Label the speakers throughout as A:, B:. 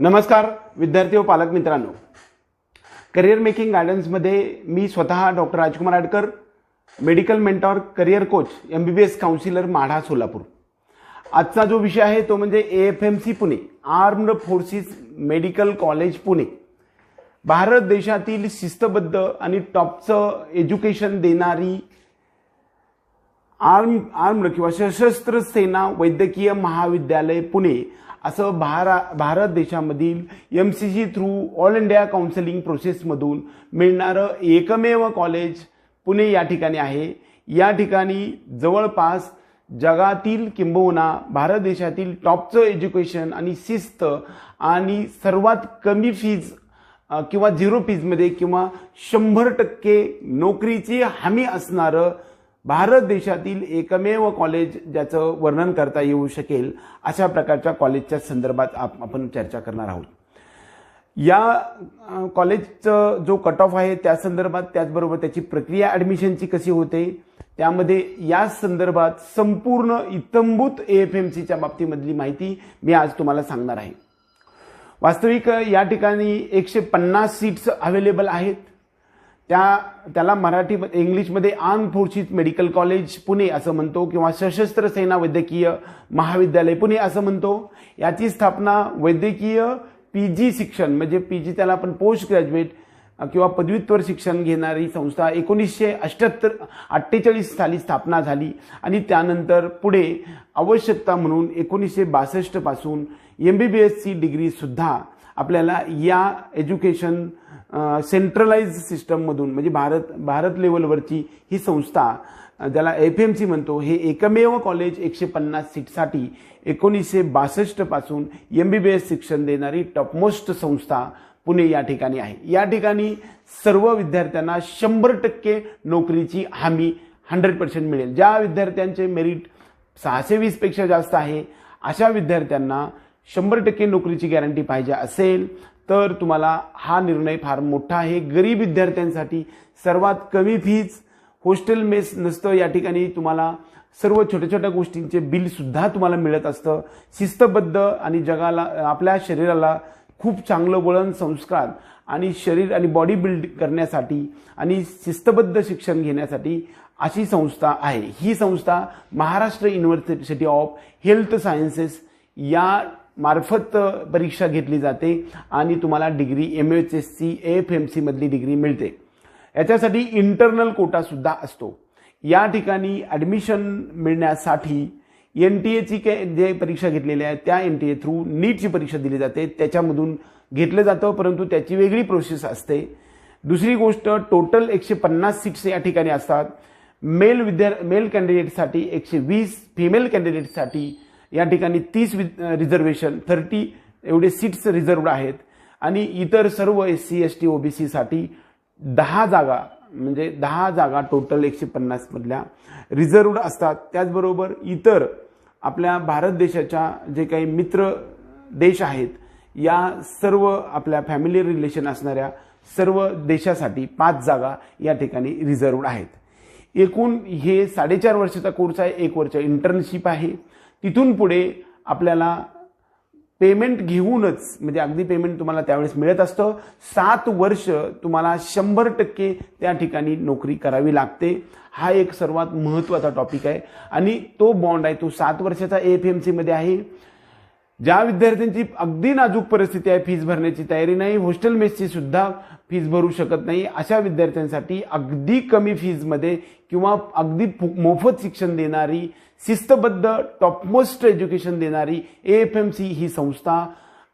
A: नमस्कार विद्यार्थी व पालक मित्रांनो. करिअर मेकिंग गायडन्समध्ये मी स्वतः doctor Rajkumar Adkar medical mentor career coach M B B S counsellor Madha Solapur. आजचा जो विषय आहे तो म्हणजे A F M C Pune armed forces medical college Pune. Bharat देशातील शिस्तबद्ध आणि टॉपचं एज्युकेशन देणारी आर्म आर्म्ड किंवा सशस्त्र सेना वैद्यकीय महाविद्यालय पुणे असं भारा भारत देशामधील M C C through all India counselling प्रोसेसमधून मिळणारं एकमेव कॉलेज पुणे या ठिकाणी आहे. या ठिकाणी जवळपास जगातील किंबहुना भारत देशातील टॉपचं एज्युकेशन आणि शिस्त आणि सर्वात कमी फीज किंवा झिरो फीजमध्ये किंवा शंभर टक्के नोकरीची हमी असणारं भारत देशातील एकमेव कॉलेज ज्याचं वर्णन करता येऊ शकेल अशा प्रकारच्या कॉलेजच्या संदर्भात आप- आपण चर्चा करणार आहोत. या कॉलेजचं जो कट ऑफ आहे त्या संदर्भात त्याचबरोबर त्याची प्रक्रिया ॲडमिशनची कशी होते त्यामध्ये या संदर्भात संपूर्ण इतंभूत ए एफ एम सीच्या बाबतीमधली माहिती मी आज तुम्हाला सांगणार आहे. वास्तविक या ठिकाणी एकशे पन्नास सीट्स अवेलेबल आहेत. त्या त्याला मराठी इंग्लिशमध्ये arm forces medical college Pune असं म्हणतो किंवा सशस्त्र सेना वैद्यकीय महाविद्यालय पुणे असं म्हणतो. याची स्थापना वैद्यकीय पी जी शिक्षण म्हणजे पी जी त्याला आपण पोस्ट ग्रॅज्युएट किंवा पदव्युत्तर शिक्षण घेणारी संस्था एकोणीसशे अष्ट्याहत्तर अठ्ठेचाळीस साली स्थापना झाली. आणि त्यानंतर पुढे आवश्यकता म्हणून एकोणीसशे बासष्टपासून एम बी बी एसची डिग्रीसुद्धा आपल्याला या एज्युकेशन सेंट्रलाइज सिस्टममधून म्हणजे भारत भारत लेवलवरची ही संस्था ज्याला एफ एम सी म्हणतो हे एकमेव कॉलेज एकशे पन्नास सीटसाठी एकोणीसशे बासष्टपासून एम बी बी एस शिक्षण देणारी टॉपमोस्ट संस्था पुणे या ठिकाणी आहे. या ठिकाणी सर्व विद्यार्थ्यांना शंभर टक्के नोकरीची हमी हंड्रेड पर्सेंट मिळेल. ज्या विद्यार्थ्यांचे मेरिट सहाशे वीसपेक्षा जास्त आहे अशा विद्यार्थ्यांना शंभर टक्के नोकरीची गॅरंटी पाहिजे असेल तर तुम्हाला हा निर्णय फार मोठा आहे. गरीब विद्यार्थ्यांसाठी सर्वात कमी फीज हॉस्टेल मेस नसतं. या ठिकाणी तुम्हाला सर्व छोट्या छोट्या गोष्टींचे बिलसुद्धा तुम्हाला मिळत असतं. शिस्तबद्ध आणि जगाला आपल्या शरीराला खूप चांगलं वळण संस्कार आणि शरीर आणि बॉडी बिल्ड करण्यासाठी आणि शिस्तबद्ध शिक्षण घेण्यासाठी अशी संस्था आहे. ही संस्था Maharashtra university of health sciences या मार्फत परीक्षा घेतली जाते आणि तुम्हाला degree M H S C F M C मधली डिग्री मिळते. याच्यासाठी इंटरनल कोटा सुद्धा असतो. या ठिकाणी ॲडमिशन मिळण्यासाठी एन टी एची जे परीक्षा घेतलेल्या आहेत त्या एन टी ए थ्रू नीटची परीक्षा दिली जाते. त्याच्यामधून घेतलं जातं परंतु त्याची वेगळी प्रोसेस असते. दुसरी गोष्ट टोटल एकशे पन्नास सीट्स या ठिकाणी असतात. मेल विद्या मेल कॅन्डिडेटसाठी एकशे वीस फिमेल कॅन्डिडेटसाठी या ठिकाणी तीस रिझर्वेशन थर्टी एवढे सीट्स रिझर्वड आहेत. आणि इतर सर्व एस सी एस टी ओबीसीसाठी दहा जागा म्हणजे दहा जागा टोटल एकशे पन्नासमधल्या रिझर्वड असतात. त्याचबरोबर इतर आपल्या भारत देशाच्या जे काही मित्र देश आहेत या सर्व आपल्या फॅमिली रिलेशन असणाऱ्या सर्व देशासाठी पाच जागा या ठिकाणी रिझर्वड आहेत. एकूण हे साडेचार वर्षाचा कोर्स आहे. एक वर्ष इंटर्नशिप आहे. तिथून पुढे आपल्याला पेमेंट घेऊनच म्हणजे अगदी पेमेंट तुम्हाला त्यावेळेस मिळत असतं. सात वर्ष तुम्हाला शंभर टक्के त्या ठिकाणी नोकरी करावी लागते. हा एक सर्वात महत्त्वाचा टॉपिक आहे. आणि तो बॉन्ड आहे तो सात वर्षाचा एफ एम सीमध्ये आहे. ज्या विद्यार्थ्यांची अगदी नाजूक परिस्थिती आहे फीज भरण्याची तयारी नाही हॉस्टेल मेसची सुद्धा फीज भरू शकत नाही अशा विद्यार्थ्यांसाठी अगदी कमी फीजमध्ये किंवा अगदी फु- मोफत शिक्षण देणारी शिस्तबद्ध टॉपमोस्ट एज्युकेशन देणारी ए एफ एम सी ही संस्था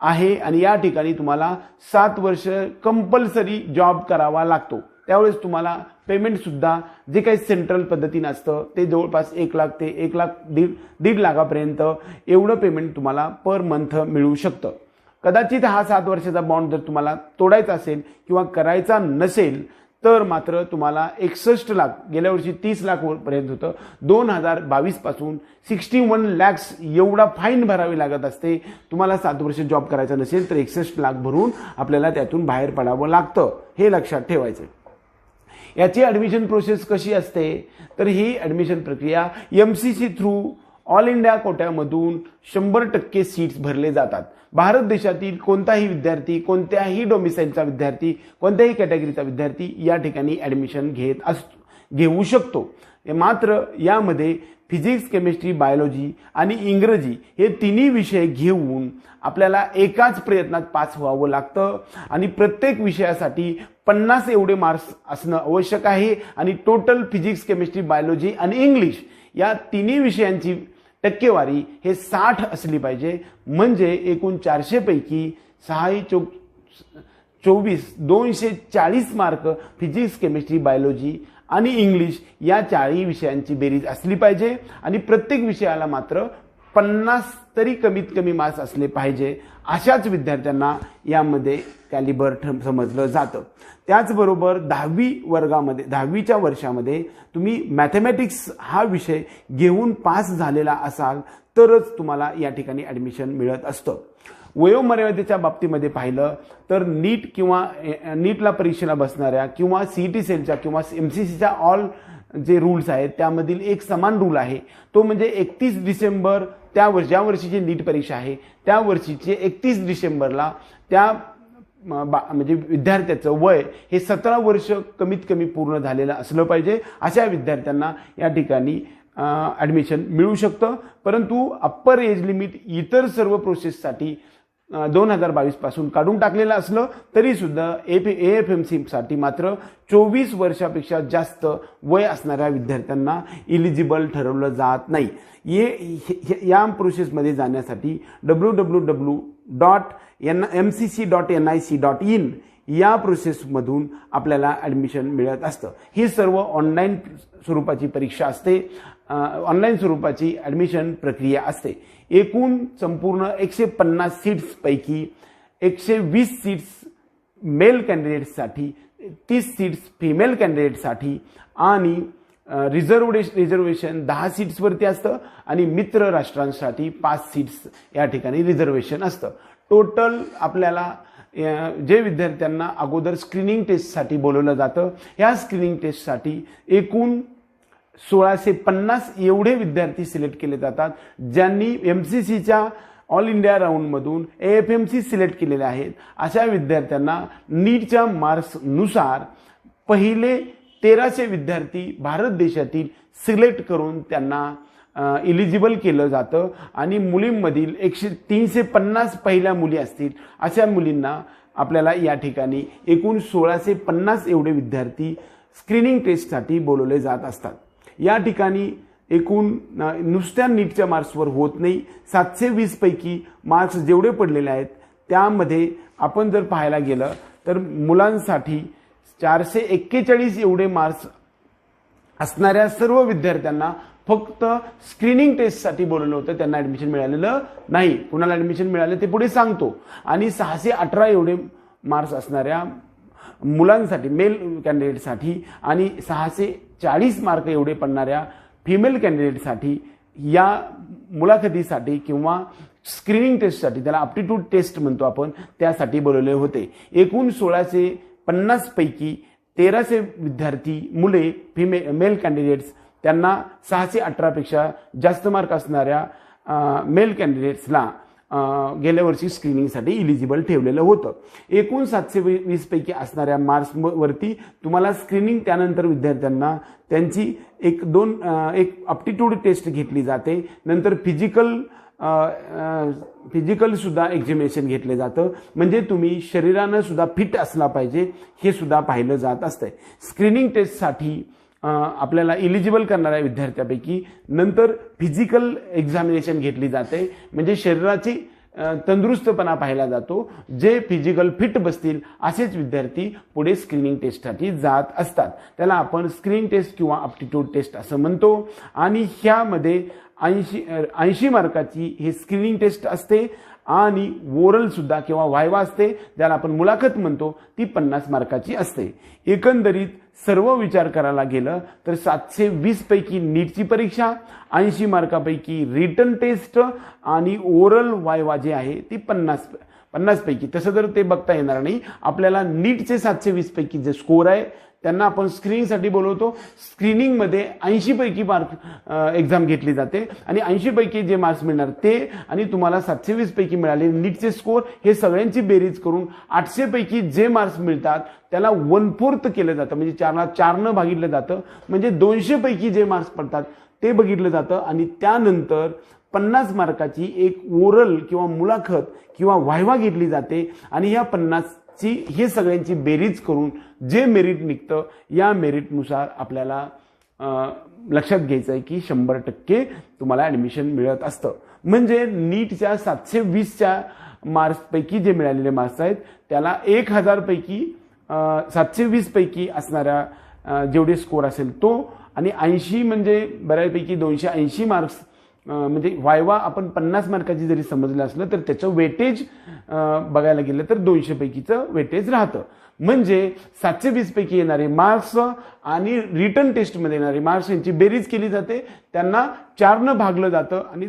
A: आहे आणि या ठिकाणी तुम्हाला सात वर्ष कंपल्सरी जॉब करावा लागतो. त्यावेळेस तुम्हाला पेमेंट सुद्धा जे काही सेंट्रल पद्धतीनं असतं ते जवळपास एक लाख ते एक लाख दीड दीड लाखापर्यंत एवढं पेमेंट तुम्हाला पर मंथ मिळू शकतं. कदाचित हा सात वर्षाचा बॉन्ड जर तुम्हाला तोडायचा असेल किंवा करायचा नसेल तर मात्र तुम्हाला एकसष्ट लाख गेल्या वर्षी तीस लाखपर्यंत होतं. दोन हजार बावीसपासून सिक्स्टी वन लॅक्स एवढा फाईन भरावी लागत असते. तुम्हाला सात वर्ष जॉब करायचा नसेल तर एकसष्ट लाख भरून आपल्याला त्यातून बाहेर पडावं लागतं. हे लक्षात ठेवायचं याची ॲडमिशन प्रोसेस कशी असते? तर ही ॲडमिशन प्रक्रिया M C C through all India कोट्यामधून शंभर टक्के सीट्स भरले जातात. भारत देशातील कोणताही विद्यार्थी कोणत्याही डोमिसाईलचा विद्यार्थी कोणत्याही कॅटेगरीचा विद्यार्थी या ठिकाणी ॲडमिशन घेत असतो घेऊ शकतो. मात्र यामध्ये फिजिक्स केमिस्ट्री बायोलॉजी आणि इंग्रजी हे तिन्ही विषय घेऊन आपल्याला एकाच प्रयत्नात पास व्हावं लागतं आणि प्रत्येक विषयासाठी पन्नास एवढे मार्क्स असणं आवश्यक आहे. आणि टोटल फिजिक्स केमिस्ट्री बायोलॉजी आणि इंग्लिश या तिन्ही विषयांची टक्केवारी हे साठ असली पाहिजे. म्हणजे एकूण चारशेपैकी सहा चो चोवीस दोनशे चाळीस मार्क फिजिक्स केमिस्ट्री बायोलॉजी आणि इंग्लिश या चाळी विषयांची बेरीज असली पाहिजे. आणि प्रत्येक विषयाला मात्र पन्नास तरी कमीत कमी मार्क्स असले पाहिजे अशाच विद्यार्थ्यांना यामध्ये कॅलिबर समजलं जातं. त्याचबरोबर दहावी वर्गामध्ये दहावीच्या वर्षामध्ये तुम्ही मॅथमॅटिक्स हा विषय घेऊन पास झालेला असाल तरच तुम्हाला या ठिकाणी ॲडमिशन मिळत असतं. वयोमर्यादेच्या बाबतीमध्ये पाहिलं तर नीट किंवा नीटला परीक्षेला बसणाऱ्या किंवा सी टी सेलच्या किंवा एम सी सीच्या ऑल जे रूल्स आहेत त्यामधील एक समान रूल आहे. तो म्हणजे एकतीस डिसेंबर त्या वर्ष ज्या वर्षीची नीट परीक्षा आहे त्या वर्षीचे एकतीस डिसेंबरला त्या म्हणजे विद्यार्थ्याचं वय हे सतरा वर्ष कमीत कमी पूर्ण झालेलं असलं पाहिजे. अशा विद्यार्थ्यांना या ठिकाणी ॲडमिशन मिळू शकतं. परंतु अप्पर एज लिमिट इतर सर्व प्रोसेससाठी दोन हजार बावीसपासून काढून टाकलेलं असलं तरीसुद्धा F A P A F M सीसाठी मात्र चोवीस वर्षापेक्षा जास्त वय असणाऱ्या विद्यार्थ्यांना इलिजिबल ठरवलं जात नाही. ये या प्रोसेसमध्ये जाण्यासाठी W W W dot N M C C dot N I C dot in या प्रोसेसमधून आपल्याला ॲडमिशन मिळत असतं. ही सर्व ऑनलाईन स्वरूपाची परीक्षा असते. ऑनलाईन स्वरूपाची ॲडमिशन प्रक्रिया असते. एकूण संपूर्ण एकशे पन्नास सीट्सपैकी एकशे वीस सीट्स मेल कॅन्डिडेट्ससाठी तीस सीट्स फिमेल कॅन्डिडेटसाठी आणि रिझर्वडे रिझर्वेशन दहा सीट्सवरती असतं आणि मित्र राष्ट्रांसाठी पाच सीट्स या ठिकाणी रिझर्वेशन असतं. टोटल आपल्याला जे विद्यार्थ्यांना अगोदर स्क्रीनिंग टेस्टसाठी बोलवलं जातं ह्या स्क्रीनिंग टेस्टसाठी एकूण सोळाशे पन्नास एवढे विद्यार्थी सिलेक्ट केले जातात ज्यांनी एम सी सीच्या all India राऊंडमधून A F M C select केलेले आहेत. अशा विद्यार्थ्यांना नीटच्या मार्क्सनुसार पहिले तेराशे विद्यार्थी भारत देशातील सिलेक्ट करून त्यांना इलिजिबल केलं जातं आणि मुलींमधील एकशे तीनशे पन्नास पहिल्या मुली असतील अशा मुलींना आपल्याला या ठिकाणी एकूण सोळाशे पन्नास एवढे विद्यार्थी स्क्रीनिंग टेस्टसाठी बोलवले जात असतात. या ठिकाणी एकूण नुसत्या नीटच्या मार्क्सवर होत नाही. सातशे वीसपैकी मार्क्स जेवढे पडलेले आहेत त्यामध्ये आपण जर पाहायला गेलं तर मुलांसाठी चारशे एक्केचाळीस एवढे मार्क्स असणाऱ्या सर्व विद्यार्थ्यांना फक्त स्क्रीनिंग टेस्टसाठी बोलवलं होतं. त्यांना ॲडमिशन मिळालेलं नाही. कुणाला ॲडमिशन मिळालं ते पुढे सांगतो. आणि सहाशे अठरा एवढे मार्क्स असणाऱ्या मुलांसाठी मेल कॅन्डिडेटसाठी आणि सहाशे चाळीस मार्क एवढे पडणाऱ्या फिमेल कॅन्डिडेटसाठी या मुलाखतीसाठी किंवा स्क्रीनिंग टेस्टसाठी त्याला अप्टिट्यूड टेस्ट म्हणतो आपण त्यासाठी बोलवले होते. एकूण सोळाशे पन्नासपैकी तेराशे विद्यार्थी मुले फिमे मेल कॅन्डिडेट्स त्यांना सहाशे अठरापेक्षा जास्त मार्क असणाऱ्या मेल कॅन्डिडेट्सला गेल्या वर्षी स्क्रीनिंगसाठी इलिजिबल ठेवलेलं होतं. एकूण सातशे वीस पैकी असणाऱ्या मार्क्सवरती तुम्हाला स्क्रीनिंग त्यानंतर विद्यार्थ्यांना त्यांची एक दोन एक अप्टिट्यूड टेस्ट घेतली जाते. नंतर फिजिकल फिजिकल सुद्धा एक्झामिनेशन घेतलं जातं. म्हणजे तुम्ही शरीरानं सुद्धा फिट असला पाहिजे हे सुद्धा पाहिलं जात असतंय. स्क्रीनिंग टेस्टसाठी आपल्याला इलिजिबल करणाऱ्या विद्यार्थ्यापैकी नंतर फिजिकल एक्झामिनेशन घेतली जाते. म्हणजे शरीराची तंदुरुस्तपणा पाहिला जातो. जे फिजिकल फिट बसतील असेच विद्यार्थी पुढे स्क्रीनिंग टेस्टसाठी जात असतात. त्याला आपण स्क्रीन टेस्ट किंवा अप्टिट्यूड टेस्ट असं म्हणतो. आणि ह्यामध्ये ऐंशी ऐंशी मार्काची ही स्क्रीनिंग टेस्ट असते. आणि ओरलसुद्धा किंवा वायवा असते. ज्याला आपण मुलाखत म्हणतो ती पन्नास मार्काची असते. एकंदरीत सर्व विचार करायला गेलं तर सातशे वीस पैकी नीटची परीक्षा ऐंशी मार्कापैकी रिटर्न टेस्ट आणि ओरल वायवा जे आहे ती पन्नास पन्नास पैकी. तसं जर ते बघता येणार नाही आपल्याला नीटचे सातशे वीस पैकी जे स्कोर आहे त्यांना आपण स्क्रीनिंगसाठी बोलवतो. स्क्रीनिंगमध्ये ऐंशीपैकी मार्क एक्झाम घेतली जाते. आणि ऐंशीपैकी जे मार्क्स मिळणार ते आणि तुम्हाला सातशे वीसपैकी मिळाले. नीटचे स्कोर हे सगळ्यांची बेरीज करून आठशेपैकी जे मार्क्स मिळतात त्याला वन फोर्थ केलं जातं. म्हणजे चारला चारनं भागितलं जातं. म्हणजे दोनशेपैकी जे मार्क्स पडतात ते बघितलं जातं. आणि त्यानंतर पन्नास मार्काची एक ओरल किंवा मुलाखत किंवा वायवा घेतली जाते. आणि ह्या ची हे सगळ्यांची बेरीज करून जे मेरिट निघतं या मेरिटनुसार आपल्याला लक्षात घ्यायचं आहे की शंभर टक्के तुम्हाला ॲडमिशन मिळत असतं. म्हणजे नीटच्या सातशे वीसच्या मार्क्सपैकी जे मिळालेले मार्क्स आहेत त्याला एक हजारपैकी सातशे वीसपैकी असणाऱ्या जेवढे स्कोर असेल तो आणि ऐंशी म्हणजे बऱ्यापैकी दोनशे ऐंशी मार्क्स म्हणजे वायवा आपण पन्नास मार्काची जरी समजलं असलं तर त्याचं वेटेज बघायला गेलं तर दोनशे पैकीचं वेटेज राहतं. म्हणजे सातशे वीस पैकी येणारे मार्क्स आणि रिटर्न टेस्टमध्ये येणारे मार्क्स यांची बेरीज केली जाते. त्यांना चारनं भागलं जातं आणि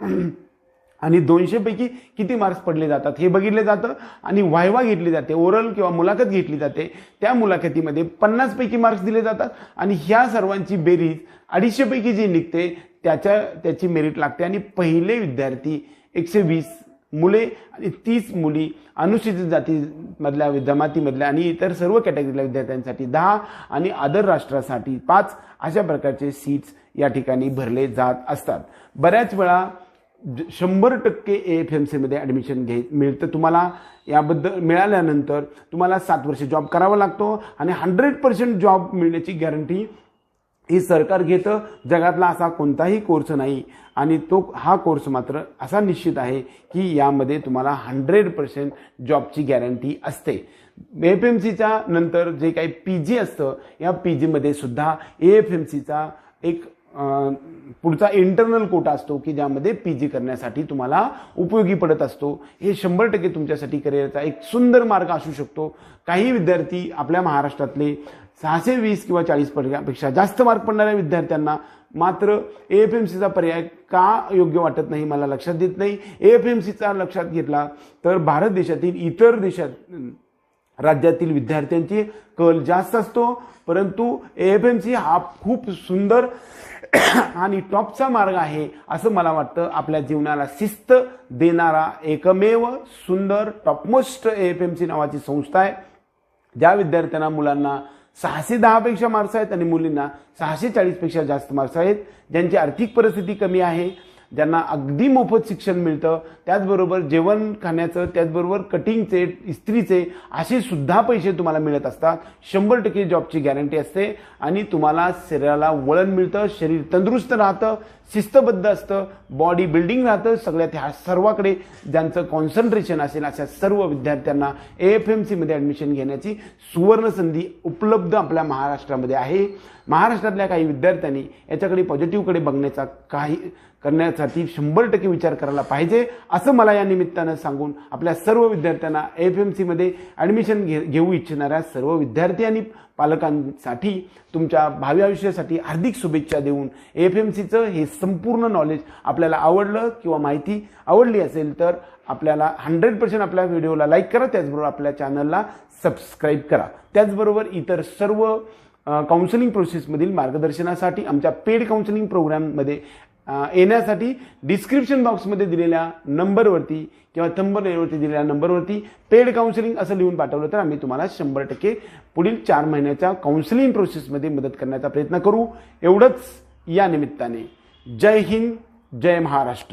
A: आणि दोनशेपैकी किती मार्क्स पडले जातात हे बघितले जातं. आणि वायवा घेतली जाते ओरल किंवा मुलाखत घेतली जाते. त्या मुलाखतीमध्ये पन्नासपैकी मार्क्स दिले जातात. आणि ह्या सर्वांची बेरीज अडीचशेपैकी जी निघते त्याच्या त्याची मेरिट लागते. आणि पहिले विद्यार्थी एकशे वीस मुले आणि तीस मुली अनुसूचित जातीमधल्या जमातीमधल्या आणि इतर सर्व कॅटेगरीतल्या विद्यार्थ्यांसाठी दहा आणि आदर राष्ट्रासाठी पाच अशा प्रकारचे सीट्स या ठिकाणी भरले जात असतात. बऱ्याच वेळा ज- शंभर टक्के ए एफ एम सीमध्ये ॲडमिशन घे मिळतं तुम्हाला. याबद्दल मिळाल्यानंतर तुम्हाला सात वर्ष जॉब करावा लागतो आणि हंड्रेड पर्सेंट जॉब मिळण्याची गॅरंटी हे सरकार घेतं जगातला असा कोणताही कोर्स नाही. आणि तो हा कोर्स मात्र असा निश्चित आहे की यामध्ये तुम्हाला हंड्रेड पर्सेंट जॉबची गॅरंटी असते. एफ एम सीच्या नंतर जे काही पी जी असतं या पी जीमध्ये सुद्धा ए एफ एम सीचा एक पुढचा इंटरनल कोटा असतो की ज्यामध्ये पी जी करण्यासाठी तुम्हाला उपयोगी पडत असतो. हे शंभर टक्के तुमच्यासाठी करिअरचा एक सुंदर मार्ग असू शकतो. काही विद्यार्थी आपल्या महाराष्ट्रातले सहाशे वीस किंवा चाळीसपेक्षा जास्त मार्क पडणाऱ्या विद्यार्थ्यांना मात्र ए एफ एम सीचा पर्याय का योग्य वाटत नाही मला लक्षात देत नाही. ए एफ एम सीचा लक्षात घेतला तर भारत देशातील इतर देशात राज्यातील विद्यार्थ्यांची कल जास्त असतो. परंतु ए एफ एम सी हा खूप सुंदर आणि टॉपचा मार्ग आहे असं मला वाटतं. आपल्या जीवनाला शिस्त देणारा एकमेव सुंदर topmost A F M C नावाची संस्था आहे. ज्या विद्यार्थ्यांना मुलांना सहाशे दहापेक्षा मार्क्स आहेत आणि मुलींना सहाशे चाळीसपेक्षा जास्त मार्क्स आहेत. ज्यांची आर्थिक परिस्थिती कमी आहे ज्यांना अगदी मोफत शिक्षण मिळतं त्याचबरोबर जेवण खाण्याचं त्याचबरोबर कटिंगचे इस्त्रीचे असे सुद्धा पैसे तुम्हाला मिळत असतात. शंभर टक्के जॉबची गॅरंटी असते आणि तुम्हाला शरीराला वळण मिळतं शरीर तंदुरुस्त राहतं शिस्तबद्ध असतं बॉडी बिल्डिंग राहतं. सगळ्यात ह्या सर्वाकडे ज्यांचं कॉन्सन्ट्रेशन असेल अशा सर्व विद्यार्थ्यांना ए एफ एम सीमध्ये ॲडमिशन घेण्याची सुवर्ण संधी उपलब्ध आपल्या महाराष्ट्रामध्ये आहे. महाराष्ट्रातल्या काही विद्यार्थ्यांनी याच्याकडे पॉझिटिव्हकडे बघण्याचा काही करण्यासाठी शंभर टक्के विचार करायला पाहिजे असं मला या निमित्तानं सांगून आपल्या सर्व विद्यार्थ्यांना एफ एम सीमध्ये ॲडमिशन घे घेऊ इच्छिणाऱ्या सर्व विद्यार्थी आणि पालकांसाठी तुमच्या भावी आयुष्यासाठी हार्दिक शुभेच्छा देऊन एफ एम सीचं हे संपूर्ण नॉलेज आपल्याला आवडलं किंवा माहिती आवडली असेल तर आपल्याला हंड्रेड पर्सेंट आपल्या व्हिडिओला लाईक करा त्याचबरोबर आपल्या चॅनलला सबस्क्राईब करा. त्याचबरोबर इतर सर्व काउन्सिलिंग प्रोसेसमधील मार्गदर्शनासाठी आमच्या पेड काउन्सिलिंग प्रोग्राममध्ये येण्यासाठी डिस्क्रिप्शन बॉक्समध्ये दिलेल्या नंबरवरती किंवा थंबनेलवरती दिलेल्या नंबरवरती पेड काउन्सिलिंग असं लिहून पाठवलं तर आम्ही तुम्हाला शंभर टक्के पुढील चार महिन्याच्या काउन्सिलिंग प्रोसेसमध्ये मदत करण्याचा प्रयत्न करू. एवढंच या निमित्ताने. जय हिंद जय महाराष्ट्र.